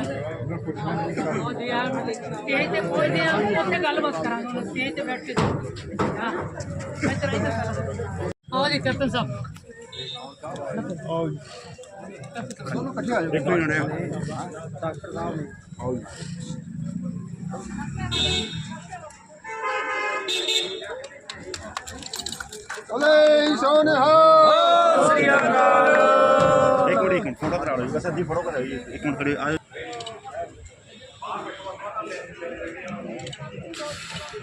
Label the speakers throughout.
Speaker 1: ਉਹ ਜੀ ਯਾਰ ਸਟੇਜ ਤੇ ਕੋਈ ਨਹੀਂ ਉੱਥੇ ਗੱਲ ਬਸ ਕਰਾਂਗੇ ਸਟੇਜ ਤੇ ਬੈਠ ਕੇ ਹਾਂ। ਮੈਂ ਤੇਰਾ ਹੀ ਦੱਸਾਂ। ਆਓ ਜੀ ਕੈਪਟਨ ਸਾਹਿਬ।
Speaker 2: ਇੱਕ ਮਿੰਟ ਨੇ
Speaker 3: ਓਲੇ ਸੋਨੇ ਹੋ
Speaker 2: ਇੱਕ ਮਿੰਟ ਇੱਕ ਮਿੰਟ ਫੋਟੋ ਕਰਾ ਲਓ ਜੀ। ਬਸ ਅੱਧੀ ਫੋਟੋ ਕਰਾਓ ਜੀ। ਇੱਕ ਮਿੰਟ ਖੜੇ ਆ।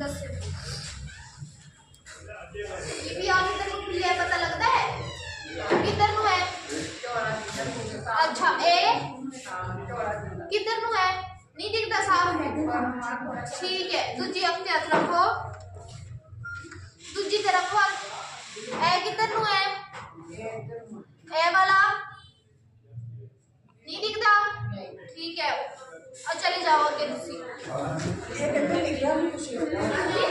Speaker 4: दस ये को खुलिया पता लगता है? किधर नु है? अच्छा ए? किधर नु है? नहीं दिखता साफ़। ठीक है, दूजी अपने हाथ रखो। दूजी तरफ़ ए, किधर नु है? ए वाला। नहीं दिखता? ठीक है। ਆ ਚਲੇ ਜਾਓ ਅੱਗੇ ਤੁਸੀਂ।
Speaker 1: ਇਹ ਕਿੰਨੇ ਨਿਕਲਿਆ ਨਹੀਂ ਤੁਸੀਂ
Speaker 5: ਨਿਕਲਿਆ ਨਹੀਂ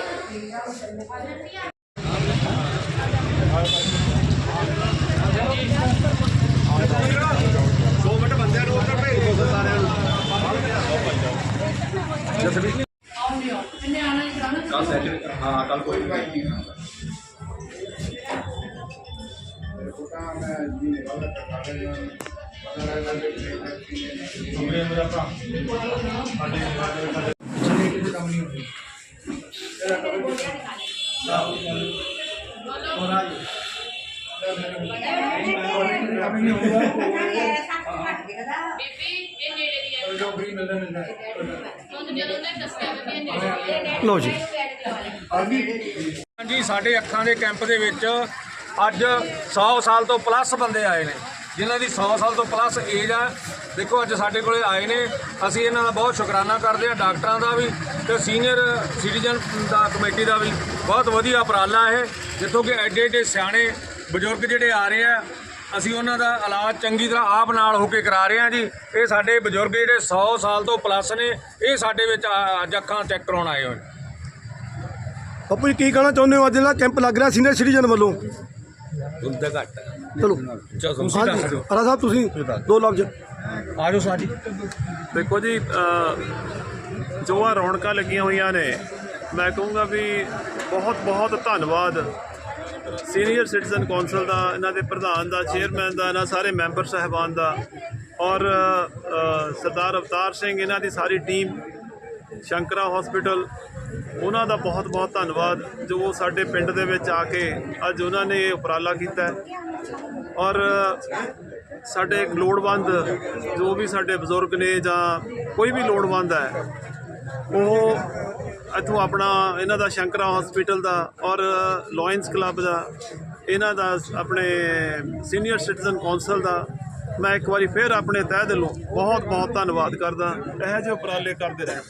Speaker 5: ਹਾਂ ਕੱਲ ਕੋਈ ਨਹੀਂ। ਆਉਂਦਾ ਕੋਟਾ ਮੈਂ
Speaker 1: ਜੀ ਨੇ ਗੱਲ ਕਰਦਾ ਇਹ ਨੇੜੇ ਦੀ ਹੈ ਤੁਹਾਨੂੰ ਜਦੋਂ ਨੇ ਦੱਸਿਆ ਵੀ ਇਹ ਨੇੜੇ ਦੀ ਹੈ
Speaker 2: ਲਓ ਜੀ।
Speaker 5: ਹਾਂਜੀ, ਸਾਡੇ ਅੱਖਾਂ ਦੇ ਕੈਂਪ ਦੇ ਵਿੱਚ ਅੱਜ 100 ਸਾਲ ਤੋਂ ਪਲੱਸ ਬੰਦੇ ਆਏ ਨੇ। ਜਿਨ੍ਹਾਂ ਦੀ 100 ਸਾਲ ਤੋਂ ਪਲੱਸ ਏਜ ਆ, ਦੇਖੋ ਅੱਜ ਸਾਡੇ ਕੋਲੇ ਆਏ ਨੇ। ਅਸੀਂ ਇਹਨਾਂ ਦਾ ਬਹੁਤ ਸ਼ੁਕਰਾਨਾ ਕਰਦੇ ਹਾਂ, ਡਾਕਟਰਾਂ ਦਾ ਵੀ ਤੇ ਸੀਨੀਅਰ ਸਿਟੀਜ਼ਨ ਦਾ ਕਮੇਟੀ ਦਾ ਵੀ ਬਹੁਤ ਵਧੀਆ ਉਪਰਾਲਾ ਇਹ, ਜਿੱਥੋਂ ਕਿ ਐਡੇ ਐਡੇ ਸਿਆਣੇ ਬਜ਼ੁਰਗ ਜਿਹੜੇ ਆ ਰਹੇ ਆ, ਅਸੀਂ ਉਹਨਾਂ ਦਾ ਇਲਾਜ ਚੰਗੀ ਤਰ੍ਹਾਂ ਆਪ ਨਾਲ ਹੋ ਕੇ ਕਰਾ ਰਹੇ ਹਾਂ ਜੀ। ਇਹ ਸਾਡੇ ਬਜ਼ੁਰਗ ਜਿਹੜੇ 100 ਸਾਲ ਤੋਂ ਪਲੱਸ ਨੇ, ਇਹ ਸਾਡੇ ਵਿੱਚ ਆ- ਅੱਜ ਅੱਖਾਂ ਚੈੱਕ ਕਰਾਉਣ ਆਏ ਹੋਏ ਨੇ।
Speaker 6: ਬਾਪੂ ਜੀ, ਕੀ ਕਹਿਣਾ ਚਾਹੁੰਦੇ ਹੋ? ਅੱਜ ਜਿਹੜਾ ਕੈਂਪ ਲੱਗ ਰਿਹਾ ਸੀਨੀਅਰ ਸਿਟੀਜ਼ਨ ਵੱਲੋਂ।
Speaker 5: ਹੁੰਦਾ ਘੱਟ
Speaker 6: ਚਲੋ।
Speaker 5: ਤੁਸੀਂ
Speaker 6: ਹਾਂਜੀ।
Speaker 5: ਦੱਸ ਦਿਓ।
Speaker 6: ਅਰਾ ਸਾਹਿਬ ਤੁਸੀਂ ਦੋ ਲਫ਼ਜ਼।
Speaker 5: ਆਜੋ ਸਾਜੀ
Speaker 7: ਦੇਖੋ ਜੀ ਅ, ਜੋ ਆ ਰੌਣਕਾਂ ਲੱਗੀਆਂ ਹੋਈਆਂ ਨੇ ਮੈਂ ਕਹੂੰਗਾ ਵੀ ਬਹੁਤ ਬਹੁਤ ਧੰਨਵਾਦ ਸੀਨੀਅਰ ਸਿਟੀਜ਼ਨ ਕੌਂਸਲ ਦਾ ਇਹਨਾਂ ਦੇ ਪ੍ਰਧਾਨ ਦਾ ਚੇਅਰਮੈਨ ਦਾ ਇਹਨਾਂ ਸਾਰੇ ਮੈਂਬਰ ਸਾਹਿਬਾਨ ਦਾ ਔਰ ਅ, ਸਰਦਾਰ ਅਵਤਾਰ ਸਿੰਘ ਇਹਨਾਂ ਦੀ ਸਾਰੀ ਟੀਮ ਸ਼ੰਕਰਾ ਹਸਪੀਟਲ ਉਹਨਾਂ ਦਾ ਬਹੁਤ ਬਹੁਤ ਧੰਨਵਾਦ ਜੋ ਸਾਡੇ ਪਿੰਡ ਦੇ ਵਿੱਚ ਆ ਕੇ ਅੱਜ ਉਹਨਾਂ ਨੇ ਇਹ ਉਪਰਾਲਾ ਕੀਤਾ ਔਰ ਸਾਡੇ ਲੋੜਵੰਦ ਜੋ ਵੀ ਸਾਡੇ ਬਜ਼ੁਰਗ ਨੇ ਜਾਂ ਕੋਈ ਵੀ ਲੋੜਵੰਦ ਹੈ, ਉਹ ਇੱਥੋਂ ਆਪਣਾ ਇਹਨਾਂ ਦਾ ਸ਼ੰਕਰਾ ਹਸਪੀਟਲ ਦਾ ਔਰ ਲਾਇਨਸ ਕਲੱਬ ਦਾ, ਇਹਨਾਂ ਦਾ ਆਪਣੇ ਸੀਨੀਅਰ ਸਿਟੀਜ਼ਨ ਕੌਂਸਲ ਦਾ ਮੈਂ ਇੱਕ ਵਾਰੀ ਫਿਰ ਆਪਣੇ ਤਹਿ ਦਿਲੋਂ ਬਹੁਤ ਬਹੁਤ ਧੰਨਵਾਦ ਕਰਦਾ। ਇਹੋ ਜਿਹੇ ਉਪਰਾਲੇ ਕਰਦੇ ਰਹਿਣ।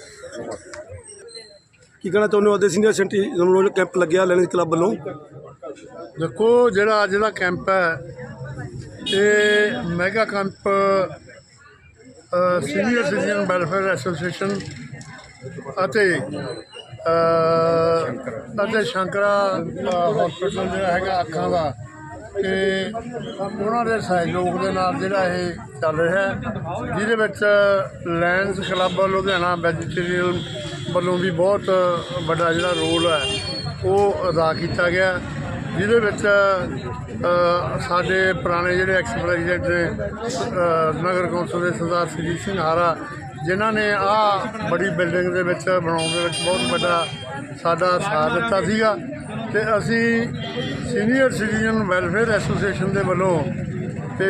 Speaker 6: ਕੀ ਕਹਿਣਾ ਚਾਹੁੰਦੇ ਹੋ? ਅੱਜ ਸੀਨੀਅਰ ਸਿਟੀਜ਼ਨ ਵੱਲੋਂ ਕੈਂਪ ਲੱਗਿਆ ਲੈਣਸ ਕਲੱਬ ਵੱਲੋਂ।
Speaker 3: ਦੇਖੋ, ਜਿਹੜਾ ਅੱਜ ਦਾ ਕੈਂਪ ਹੈ, ਇਹ mega camp senior citizen welfare association ਅਤੇ ਅਤੇ ਸ਼ੰਕਰਾ ਹਸਪੀਟਲ ਜਿਹੜਾ ਹੈਗਾ, ਅੱਖਾਂ ਦਾ ਤੇ ਉਹਨਾਂ ਦੇ ਸਹਿਯੋਗ ਦੇ ਨਾਲ ਜਿਹੜਾ ਇਹ ਚੱਲ ਰਿਹਾ ਹੈ, ਜਿਹਦੇ ਵਿੱਚ ਲਾਇਨਸ ਕਲੱਬ ਲੁਧਿਆਣਾ ਵੈਜੀਟੇਰੀਅਨ ਵੱਲੋਂ ਵੀ ਬਹੁਤ ਵੱਡਾ ਜਿਹੜਾ ਰੋਲ ਹੈ, ਉਹ ਅਦਾ ਕੀਤਾ ਗਿਆ ਜਿਹਦੇ ਵਿੱਚ ਸਾਡੇ ਪੁਰਾਣੇ ਜਿਹੜੇ ਐਕਸ ਪ੍ਰੈਜ਼ੀਡੈਂਟ ਨੇ ਨਗਰ ਕੌਂਸਲ ਦੇ ਸਰਦਾਰ ਸੁਰਜੀਤ ਸਿੰਘ ਹਾਰਾ, ਜਿਨ੍ਹਾਂ ਨੇ ਆ ਬੜੀ ਬਿਲਡਿੰਗ ਦੇ ਵਿੱਚ ਬਣਾਉਣ ਦੇ ਵਿੱਚ ਬਹੁਤ ਵੱਡਾ ਸਾਡਾ ਸਾਥ ਦਿੱਤਾ ਸੀਗਾ। ਤੇ ਅਸੀਂ ਸੀਨੀਅਰ ਸਿਟੀਜ਼ਨ ਵੈਲਫੇਅਰ ਐਸੋਸੀਏਸ਼ਨ ਦੇ ਵੱਲੋਂ ਤੇ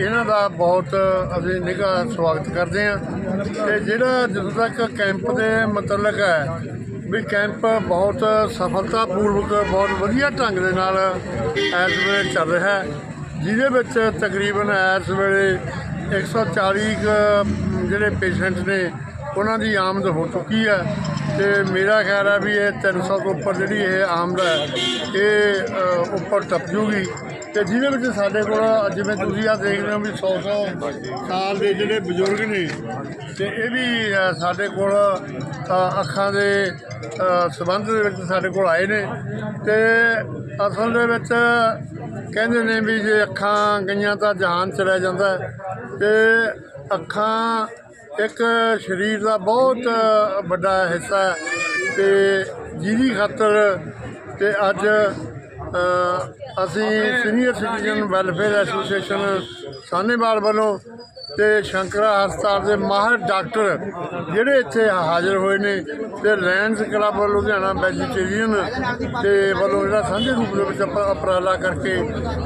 Speaker 3: ਇਹਨਾਂ ਦਾ ਬਹੁਤ ਅਸੀਂ ਨਿੱਘਾ ਸਵਾਗਤ ਕਰਦੇ ਹਾਂ। ਤੇ ਜਿਹੜਾ ਜਦੋਂ ਤੱਕ ਕੈਂਪ ਦੇ ਮੁਤਲਕ ਹੈ ਵੀ ਕੈਂਪ ਬਹੁਤ ਸਫਲਤਾਪੂਰਵਕ, ਬਹੁਤ ਵਧੀਆ ਢੰਗ ਦੇ ਨਾਲ ਇਸ ਵੇਲੇ ਚੱਲ ਰਿਹਾ ਹੈ, ਜਿਹਦੇ ਵਿੱਚ ਤਕਰੀਬਨ ਇਸ ਵੇਲੇ 140 ਕੁ ਜਿਹੜੇ ਪੇਸ਼ੈਂਟ ਨੇ ਉਹਨਾਂ ਦੀ ਆਮਦ ਹੋ ਚੁੱਕੀ ਹੈ ਤੇ ਮੇਰਾ ਖਿਆਲ ਹੈ ਵੀ ਇਹ 300 ਤੋਂ ਉੱਪਰ ਜਿਹੜੀ ਇਹ ਆਮਦ ਹੈ ਇਹ ਉੱਪਰ ਟੱਪ ਜੂਗੀ ਤੇ ਜਿਹਦੇ ਵਿੱਚ ਸਾਡੇ ਕੋਲ ਜਿਵੇਂ ਤੁਸੀਂ ਆ ਦੇਖ ਰਹੇ ਹੋ ਵੀ 100 100 ਸਾਲ ਦੇ ਜਿਹੜੇ ਬਜ਼ੁਰਗ ਨੇ ਤੇ ਇਹ ਵੀ ਸਾਡੇ ਕੋਲ ਅੱਖਾਂ ਦੇ ਅ, ਸੰਬੰਧ ਦੇ ਵਿੱਚ ਸਾਡੇ ਕੋਲ ਆਏ ਨੇ ਤੇ ਅਸਲ ਦੇ ਵਿੱਚ ਕਹਿੰਦੇ ਨੇ ਵੀ ਜੇ ਅੱਖਾਂ ਗਈਆਂ ਤਾਂ ਜਹਾਨ ਚਲਾ ਜਾਂਦਾ ਹੈ। ਤੇ ਅੱਖਾਂ ਇੱਕ ਸਰੀਰ ਦਾ ਬਹੁਤ ਵੱਡਾ ਹਿੱਸਾ ਹੈ ਤੇ ਜਿਹਦੀ ਖਾਤਰ ਤੇ ਅੱਜ ਅਸੀਂ senior citizen welfare association Sahnewal ਵੱਲੋਂ ਤੇ ਸ਼ੰਕਰਾ ਹਸਪਤਾਲ ਦੇ ਮਾਹਰ ਡਾਕਟਰ ਜਿਹੜੇ ਇੱਥੇ ਹਾਜ਼ਰ ਹੋਏ ਨੇ ਤੇ ਲੈਂਡਸ ਕਲੱਬ ਲੁਧਿਆਣਾ ਵੈਜੀਟੇਰੀਅਨ ਤੇ ਵੱਲੋਂ ਜਿਹੜਾ ਸਾਂਝੇ ਰੂਪ ਦੇ ਵਿੱਚ ਉਪਰਾਲਾ ਕਰਕੇ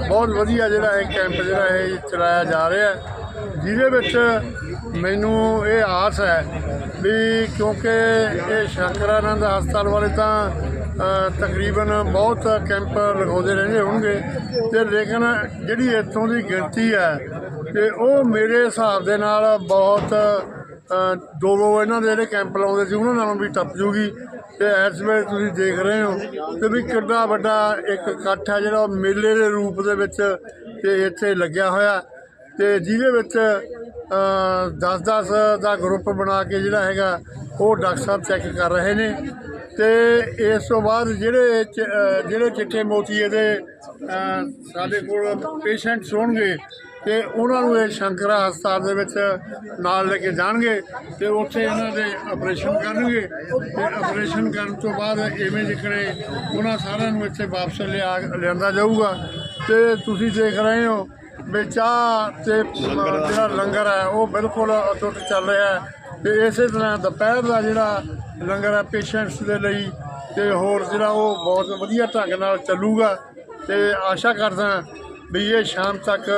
Speaker 3: ਬਹੁਤ ਵਧੀਆ ਜਿਹੜਾ ਇਹ ਕੈਂਪ ਜਿਹੜਾ ਇਹ ਚਲਾਇਆ ਜਾ ਰਿਹਾ ਜਿਹਦੇ ਵਿੱਚ ਮੈਨੂੰ ਇਹ ਆਸ ਹੈ ਵੀ ਕਿਉਂਕਿ ਇਹ ਸ਼ੰਕਰਾਨੰਦ ਹਸਪਤਾਲ ਵਾਲੇ ਤਾਂ ਤਕਰੀਬਨ ਬਹੁਤ ਕੈਂਪ ਲਗਾਉਂਦੇ ਰਹਿੰਦੇ ਹੋਣਗੇ। ਤੇ ਲੇਕਿਨ ਜਿਹੜੀ ਇੱਥੋਂ ਦੀ ਗਿਣਤੀ ਹੈ, ਤੇ ਉਹ ਮੇਰੇ ਹਿਸਾਬ ਦੇ ਨਾਲ ਬਹੁਤ ਦੋ ਦੋ ਇਹਨਾਂ ਦੇ ਜਿਹੜੇ ਕੈਂਪ ਲਾਉਂਦੇ ਸੀ, ਉਹਨਾਂ ਨਾਲੋਂ ਵੀ ਟੱਪ ਜੂਗੀ। ਤੇ ਇਸ ਵੇਲੇ ਤੁਸੀਂ ਦੇਖ ਰਹੇ ਹੋ ਤੇ ਵੀ ਕਿੰਨਾ ਵੱਡਾ ਇੱਕ ਇਕੱਠ ਹੈ ਜਿਹੜਾ ਉਹ ਮੇਲੇ ਦੇ ਰੂਪ ਦੇ ਵਿੱਚ ਤੇ ਇੱਥੇ ਲੱਗਿਆ ਹੋਇਆ। ਤੇ ਜਿਹਦੇ ਵਿੱਚ 10-10 ਦਾ ਗਰੁੱਪ ਬਣਾ ਕੇ ਜਿਹੜਾ ਹੈਗਾ, ਉਹ ਡਾਕਟਰ ਸਾਹਿਬ ਚੈੱਕ ਕਰ ਰਹੇ ਨੇ ਤੇ ਇਸ ਤੋਂ ਬਾਅਦ ਜਿਹੜੇ ਚ- ਜਿਹੜੇ ਚਿੱਟੇ ਮੋਤੀਏ ਦੇ ਸਾਡੇ ਕੋਲ ਪੇਸ਼ੈਂਟਸ ਹੋਣਗੇ ਤੇ ਉਹਨਾਂ ਨੂੰ ਇਹ ਸ਼ੰਕਰਾ ਹਸਪਤਾਲ ਦੇ ਵਿੱਚ ਨਾਲ ਲੈ ਕੇ ਜਾਣਗੇ ਤੇ ਉੱਥੇ ਇਹਨਾਂ ਦੇ ਆਪਰੇਸ਼ਨ ਕਰਨਗੇ। ਤੇ ਆਪਰੇਸ਼ਨ ਕਰਨ ਤੋਂ ਬਾਅਦ ਇਵੇਂ ਜਿਕਣੇ ਉਹਨਾਂ ਸਾਰਿਆਂ ਨੂੰ ਇੱਥੇ ਵਾਪਸ ਲਿਆ, ਲਿਆਂਦਾ ਜਾਊਗਾ। ਤੇ ਤੁਸੀਂ ਦੇਖ ਰਹੇ ਹੋ ਵੀ ਚਾਹ ਤੇ ਜਿਹੜਾ ਲੰਗਰ ਹੈ, ਉਹ ਬਿਲਕੁਲ ਅਟੁੱਟ ਚੱਲ ਰਿਹਾ ਹੈ। ਤੇ ਇਸੇ ਤਰ੍ਹਾਂ ਦੁਪਹਿਰ ਦਾ ਜਿਹੜਾ ਲੰਗਰ ਹੈ ਪੇਸ਼ੈਂਟਸ ਦੇ ਲਈ ਤੇ ਹੋਰ ਜਿਹੜਾ ਉਹ ਬਹੁਤ ਵਧੀਆ ਢੰਗ ਨਾਲ ਚੱਲੂਗਾ। ਤੇ ਆਸ਼ਾ ਕਰਦਾ ਵੀ ਇਹ ਸ਼ਾਮ ਤੱਕ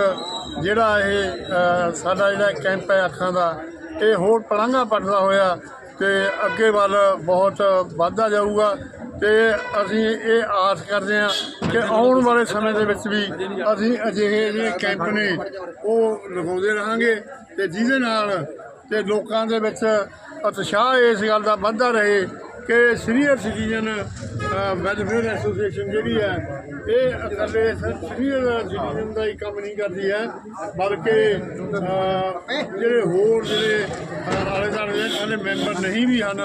Speaker 3: ਜਿਹੜਾ ਇਹ ਸਾਡਾ ਜਿਹੜਾ ਕੈਂਪ ਹੈ ਅੱਖਾਂ ਦਾ, ਇਹ ਹੋਰ ਪਲਾਂਘਾ ਪੜਦਾ ਹੋਇਆ ਤੇ ਅੱਗੇ ਵੱਲ ਬਹੁਤ ਵੱਧਦਾ ਜਾਊਗਾ। ਤੇ ਅਸੀਂ ਇਹ ਆਸ ਕਰਦੇ ਹਾਂ ਕਿ ਆਉਣ ਵਾਲੇ ਸਮੇਂ ਦੇ ਵਿੱਚ ਵੀ ਅਸੀਂ ਅਜਿਹੇ ਜਿਹੜੇ ਕੈਂਪ ਨੇ ਉਹ ਲਗਾਉਂਦੇ ਰਹਾਂਗੇ ਤੇ ਜਿਹਦੇ ਨਾਲ ਤੇ ਲੋਕਾਂ ਦੇ ਵਿੱਚ ਉਤਸ਼ਾਹ ਇਸ ਗੱਲ ਦਾ ਵੱਧਦਾ ਰਹੇ ਕਿ ਸੀਨੀਅਰ ਸਿਟੀਜ਼ਨ ਵੈਲਫੇਅਰ ਐਸੋਸੀਏਸ਼ਨ ਜਿਹੜੀ ਹੈ, ਇਹ ਇਕੱਲੇ ਸੀਨੀਅਰ ਸਿਟੀਜ਼ਨ ਦਾ ਹੀ ਕੰਮ ਨਹੀਂ ਕਰਦੀ ਹੈ, ਬਲਕਿ ਜਿਹੜੇ ਹੋਰ ਜਿਹੜੇ ਆਲੇ ਦੁਆਲੇ ਦੇ ਮੈਂਬਰ ਨਹੀਂ ਵੀ ਹਨ,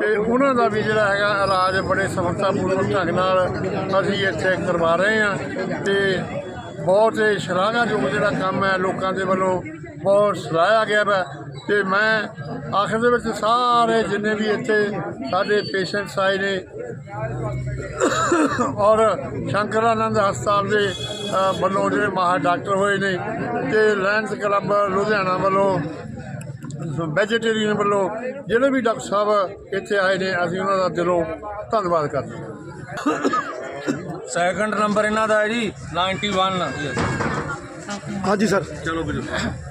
Speaker 3: ਤੇ ਉਹਨਾਂ ਦਾ ਵੀ ਜਿਹੜਾ ਹੈਗਾ ਇਲਾਜ ਬੜੇ ਸਫਲਤਾਪੂਰਵਕ ਢੰਗ ਨਾਲ ਅਸੀਂ ਇੱਥੇ ਕਰਵਾ ਰਹੇ ਹਾਂ, ਤੇ ਬਹੁਤ ਹੀ ਸ਼ਲਾਘਾਯੋਗ ਜਿਹੜਾ ਕੰਮ ਹੈ ਲੋਕਾਂ ਦੇ ਵੱਲੋਂ ਬਹੁਤ ਸਰਾਹਿਆ ਗਿਆ ਵਾ ਤੇ ਮੈਂ ਆਖਰ ਦੇ ਵਿੱਚ ਸਾਰੇ ਜਿੰਨੇ ਵੀ ਇੱਥੇ ਸਾਡੇ ਪੇਸ਼ੈਂਟਸ ਆਏ ਨੇ ਔਰ ਸ਼ੰਕਰਾਨੰਦ ਹਸਪਤਾਲ ਦੇ ਵੱਲੋਂ ਜਿਹੜੇ ਮਾਹਰ ਡਾਕਟਰ ਹੋਏ ਨੇ ਤੇ ਲੈਂਸ ਕਲੱਬ ਲੁਧਿਆਣਾ ਵੱਲੋਂ ਵੈਜੀਟੇਰੀਅਨ ਵੱਲੋਂ ਜਿਹੜੇ ਵੀ ਡਾਕਟਰ ਸਾਹਿਬ ਇੱਥੇ ਆਏ ਨੇ ਅਸੀਂ ਉਹਨਾਂ ਦਾ ਦਿਲੋਂ ਧੰਨਵਾਦ ਕਰਦੇ ਹਾਂ।
Speaker 5: ਸੈਕੰਡ ਨੰਬਰ ਇਹਨਾਂ ਦਾ ਹੈ ਜੀ 91
Speaker 6: ਹਾਂਜੀ ਸਰ
Speaker 5: ਚਲੋ ਬਜ਼ੁਰਗ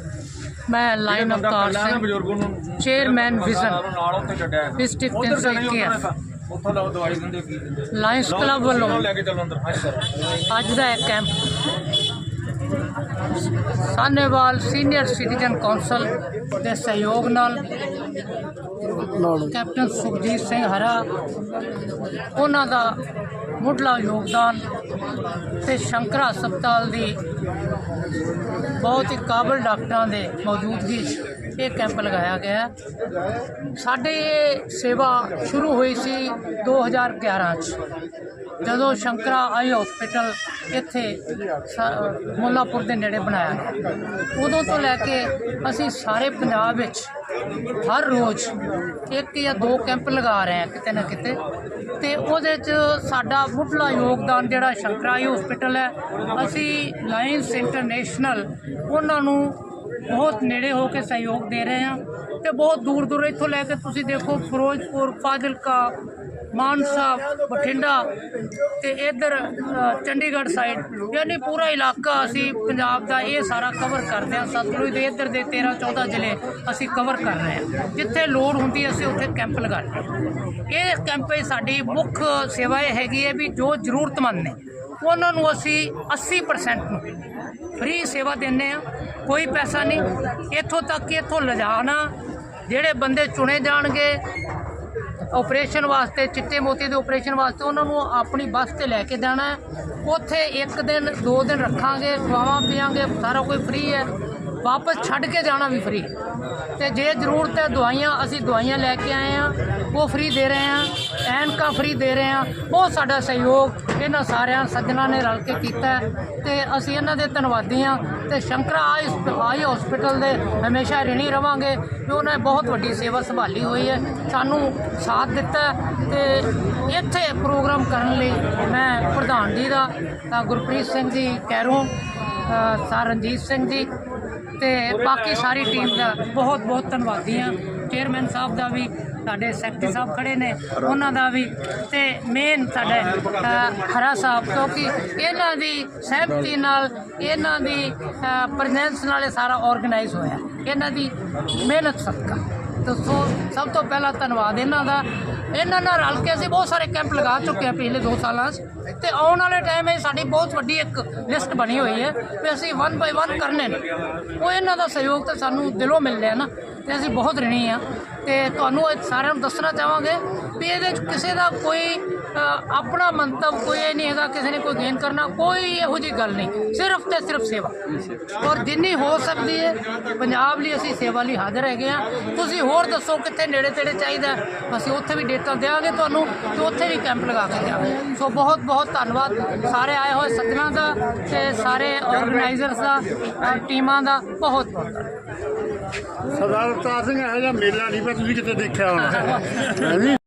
Speaker 1: ਮੈਂ ਲਾਈਨ ਅਵਤਾਰ ਸਿੰਘ
Speaker 5: ਬਜ਼ੁਰਗ ਨੂੰ
Speaker 1: ਚੇਅਰਮੈਨ ਵਿਜ਼ਨ
Speaker 5: ਨਾਲ ਉੱਥੇ ਛੱਡਿਆ
Speaker 1: ਡਿਸਟ੍ਰਿਕਟ
Speaker 5: ਉੱਧਰ ਤਾਂ
Speaker 1: 301
Speaker 5: ਨਹੀਂ ਉਹਨਾਂ ਨੇ ਉੱਥੋਂ ਲਓ ਦਵਾਈ ਦਿੰਦੇ ਕੀ ਦਿੰਦੇ
Speaker 1: ਲਾਇਨਸ ਕਲੱਬ ਵੱਲੋਂ।
Speaker 5: ਵੱਲੋਂ ਲੈ ਕੇ ਚੱਲੋ ਅੰਦਰ। ਹਾਂਜੀ ਸਰ
Speaker 1: ਅੱਜ ਦਾ ਇਹ camp Sahnewal senior citizen council ਦੇ ਸਹਿਯੋਗ ਨਾਲ। ਕੈਪਟਨ ਸੁਖਜੀਤ ਸਿੰਘ ਹਰਾ ਉਹਨਾਂ ਦਾ ਮੁੱਢਲਾ ਯੋਗਦਾਨ ਤੇ ਸ਼ੰਕਰਾ ਹਸਪਤਾਲ ਦੀ ਬਹੁਤ ਹੀ ਕਾਬਲ ਡਾਕਟਰਾਂ ਦੇ ਮੌਜੂਦਗੀ 'ਚ ਇਹ ਕੈਂਪ ਲਗਾਇਆ ਗਿਆ ਹੈ। ਸਾਡੇ ਇਹ ਸੇਵਾ ਸ਼ੁਰੂ ਹੋਈ ਸੀ 2011 ਚ, ਜਦੋਂ ਸ਼ੰਕਰਾ ਆਈ ਹਸਪੀਟਲ ਇੱਥੇ ਸ- ਮੁੱਲਾਪੁਰ ਦੇ ਨੇੜੇ ਬਣਾਇਆ ਉਦੋਂ ਤੋਂ ਲੈ ਕੇ ਅਸੀਂ ਸਾਰੇ ਪੰਜਾਬ ਵਿੱਚ ਹਰ ਰੋਜ਼ ਇੱਕ ਜਾਂ ਦੋ ਕੈਂਪ ਲਗਾ ਰਹੇ ਹਾਂ ਕਿਤੇ ਨਾ ਕਿਤੇ ਤੇ ਉਹਦੇ 'ਚ ਸਾਡਾ ਮੁੱਢਲਾ ਯੋਗਦਾਨ ਜਿਹੜਾ ਸ਼ੰਕਰਾਈ ਹਸਪੀਟਲ ਹੈ, ਅਸੀਂ ਲਾਇਨਸ ਇੰਟਰਨੈਸ਼ਨਲ ਉਹਨਾਂ ਨੂੰ ਬਹੁਤ ਨੇੜੇ ਹੋ ਕੇ ਸਹਿਯੋਗ ਦੇ ਰਹੇ ਹਾਂ ਤੇ ਬਹੁਤ ਦੂਰ ਦੂਰ ਇੱਥੋਂ ਲੈ ਕੇ ਤੁਸੀਂ ਦੇਖੋ ਫਿਰੋਜ਼ਪੁਰ, ਫਾਜ਼ਿਲਕਾ, ਮਾਨਸਾ, ਬਠਿੰਡਾ ਤੇ ਇਧਰ ਚੰਡੀਗੜ੍ਹ ਸਾਈਡ ਯਾਨੀ ਪੂਰਾ ਇਲਾਕਾ ਅਸੀਂ ਪੰਜਾਬ ਦਾ ਇਹ ਸਾਰਾ ਕਵਰ ਕਰਦੇ ਹਾਂ। ਸਤਲੁਜ ਦੇ ਇਧਰ ਦੇ 13 14 ਜ਼ਿਲ੍ਹੇ ਅਸੀਂ ਕਵਰ ਕਰ ਰਹੇ ਹਾਂ। ਜਿੱਥੇ ਲੋੜ ਹੁੰਦੀ ਅਸੀਂ ਉੱਥੇ ਕੈਂਪ ਲਗਾਉਂਦੇ ਹਾਂ। ਇਹ ਕੈਂਪ ਵਿੱਚ ਸਾਡੀ ਮੁੱਖ ਸੇਵਾ ਇਹ ਹੈਗੀ ਹੈ ਵੀ ਜੋ ਜ਼ਰੂਰਤਮੰਦ ਨੇ ਉਹਨਾਂ ਨੂੰ ਅਸੀਂ 80% ਨੂੰ ਫ੍ਰੀ ਸੇਵਾ ਦਿੰਦੇ ਆ ਕੋਈ ਪੈਸਾ ਨਹੀਂ। ਇੱਥੋਂ ਤੱਕ ਕਿ ਇੱਥੋਂ ਲਿਜਾਣਾ, ਜਿਹੜੇ ਬੰਦੇ ਚੁਣੇ ਜਾਣਗੇ ਆਪਰੇਸ਼ਨ ਵਾਸਤੇ, ਚਿੱਟੇ ਮੋਤੀ ਦੇ ਆਪਰੇਸ਼ਨ ਵਾਸਤੇ, ਉਹਨਾਂ ਨੂੰ ਆਪਣੀ ਬੱਸ ਤੇ ਲੈ ਕੇ ਜਾਣਾ ਉੱਥੇ ਇੱਕ ਦਿਨ, ਦੋ ਦਿਨ ਰੱਖਾਂਗੇ, ਖਵਾਵਾਂ ਪੀਵਾਂਗੇ, ਸਾਰਾ ਕੋਈ ਫ੍ਰੀ ਹੈ। ਵਾਪਸ ਛੱਡ ਕੇ ਜਾਣਾ ਵੀ ਫ੍ਰੀ ਤੇ ਜੇ ਜ਼ਰੂਰਤ ਹੈ ਦਵਾਈਆਂ ਅਸੀਂ ਦਵਾਈਆਂ ਲੈ ਕੇ ਆਏ ਆ ਉਹ ਫ੍ਰੀ ਦੇ ਰਹੇ ਆ ਐਨਕਾਂ ਫ੍ਰੀ ਦੇ ਰਹੇ ਆ ਉਹ ਸਾਡਾ ਸਹਿਯੋਗ ਇਹਨਾਂ ਸਾਰਿਆਂ ਸੱਜਣਾ ਨੇ ਰਲ ਕੇ ਕੀਤਾ ਹੈ। ਤੇ ਅਸੀਂ ਇਹਨਾਂ ਦੇ ਧੰਨਵਾਦੀ ਆ ਤੇ ਸ਼ੰਕਰਾ ਆਈ ਆਈ ਹਸਪੀਟਲ ਦੇ ਹਮੇਸ਼ਾ ਰਿਣੀ ਰਵਾਂਗੇ। ਕਿ ਉਹਨਾਂ ਨੇ ਬਹੁਤ ਵੱਡੀ ਸੇਵਾ ਸੰਭਾਲੀ ਹੋਈ ਹੈ। ਸਾਨੂੰ ਸਾਥ ਦਿੱਤਾ ਹੈ। ਤੇ ਇੱਥੇ ਪ੍ਰੋਗਰਾਮ ਕਰਨ ਲਈ ਮੈਂ ਪ੍ਰਧਾਨ ਜੀ ਦਾ ਤਾਂ ਗੁਰਪ੍ਰੀਤ ਸਿੰਘ ਜੀ ਕੈਰੋਂ ਅ, ਸਰ ਰਣਜੀਤ ਸਿੰਘ ਜੀ ਤੇ ਬਾਕੀ ਸਾਰੀ ਟੀਮ ਦਾ ਬਹੁਤ ਬਹੁਤ ਧੰਨਵਾਦੀ ਹਾਂ। ਚੇਅਰਮੈਨ ਸਾਹਿਬ ਦਾ ਵੀ ਸਾਡੇ ਸੈਕਟਰੀ ਸਾਹਿਬ ਖੜੇ ਨੇ ਉਹਨਾਂ ਦਾ ਵੀ। ਤੇ ਮੇਨ ਸਾਡੇ ਅ, ਹਰਾ ਸਾਹਿਬ ਕਿਉਂਕਿ ਇਹਨਾਂ ਦੀ ਸਹਿਮਤੀ ਨਾਲ ਇਹਨਾਂ ਦੀ ਪ੍ਰੈਜ਼ੈਂਸ ਨਾਲ ਇਹ ਸਾਰਾ ਆਰਗੇਨਾਈਜ਼ ਹੋਇਆ। ਇਹਨਾਂ ਦੀ ਮਿਹਨਤ ਸਦਕਾ। ਤੇ ਸੋ ਸਭ ਤੋਂ ਪਹਿਲਾਂ ਧੰਨਵਾਦ ਇਹਨਾਂ ਦਾ। ਇਹਨਾਂ ਨਾਲ ਰਲ ਕੇ ਅਸੀਂ ਬਹੁਤ ਸਾਰੇ ਕੈਂਪ ਲਗਾ ਚੁੱਕੇ ਹਾਂ ਪਿਛਲੇ 2 ਸਾਲਾਂ 'ਚ। ਤੇ ਆਉਣ ਵਾਲੇ ਟਾਈਮ ਵਿੱਚ ਸਾਡੀ ਬਹੁਤ ਵੱਡੀ ਇੱਕ ਲਿਸਟ ਬਣੀ ਹੋਈ ਹੈ ਵੀ ਅਸੀਂ ਵਨ ਬਾਈ ਵਨ ਕਰਨੇ ਨੇ। ਉਹ ਇਹਨਾਂ ਦਾ ਸਹਿਯੋਗ ਤੇ ਸਾਨੂੰ ਦਿਲੋਂ ਮਿਲ ਰਿਹਾ ਨਾ। ਤੇ ਅਸੀਂ ਬਹੁਤ ਰਿਣੀ ਆ ਤੇ ਤੁਹਾਨੂੰ ਇਹ ਸਾਰਿਆਂ ਨੂੰ ਦੱਸਣਾ ਚਾਹਾਂਗੇ ਵੀ ਇਹਦੇ 'ਚ ਕਿਸੇ ਦਾ ਕੋਈ ਆਪਣਾ ਮੰਤਵ ਕੋਈ ਇਹ ਨਹੀਂ ਹੈਗਾ ਕਿਸੇ ਨੇ ਕੋਈ ਗੇਨ ਕਰਨਾ ਕੋਈ ਇਹੋ ਜਿਹੀ ਗੱਲ ਨਹੀਂ। ਸਿਰਫ ਤੇ ਸਿਰਫ ਸੇਵਾ। ਔਰ ਜਿੰਨੀ ਹੋ ਸਕਦੀ ਹੈ ਪੰਜਾਬ ਲਈ ਅਸੀਂ ਸੇਵਾ ਲਈ ਹਾਜ਼ਰ ਹੈਗੇ ਆ ਤੁਸੀਂ ਹੋਰ ਦੱਸੋ ਕਿੱਥੇ ਨੇੜੇ ਤੇੜੇ ਚਾਹੀਦਾ। ਅਸੀਂ ਉੱਥੇ ਵੀ ਡੇਟਾ ਦੇਵਾਂਗੇ ਤੁਹਾਨੂੰ ਤੇ ਉੱਥੇ ਵੀ ਕੈਂਪ ਲਗਾ ਕੇ ਦਿਆਂਗੇ। ਸੋ ਬਹੁਤ ਬਹੁਤ ਧੰਨਵਾਦ। ਸਾਰੇ ਆਏ ਹੋਏ ਸੱਜਣਾ ਦਾ ਤੇ ਸਾਰੇ ਆਰਗੇਨਾਈਜ਼ਰਸ ਦਾ ਟੀਮਾਂ ਦਾ ਬਹੁਤ ਬਹੁਤ ਧੰਨਵਾਦ।
Speaker 3: ਸਰਦਾਰ ਅਵਤਾਰ ਸਿੰਘ ਇਹੋ ਜਿਹਾ ਮੇਲਾ ਨਹੀਂ ਪਰ ਤੁਸੀਂ ਕਿਤੇ ਦੇਖਿਆ ਹੋਣਾ। ਜੀ?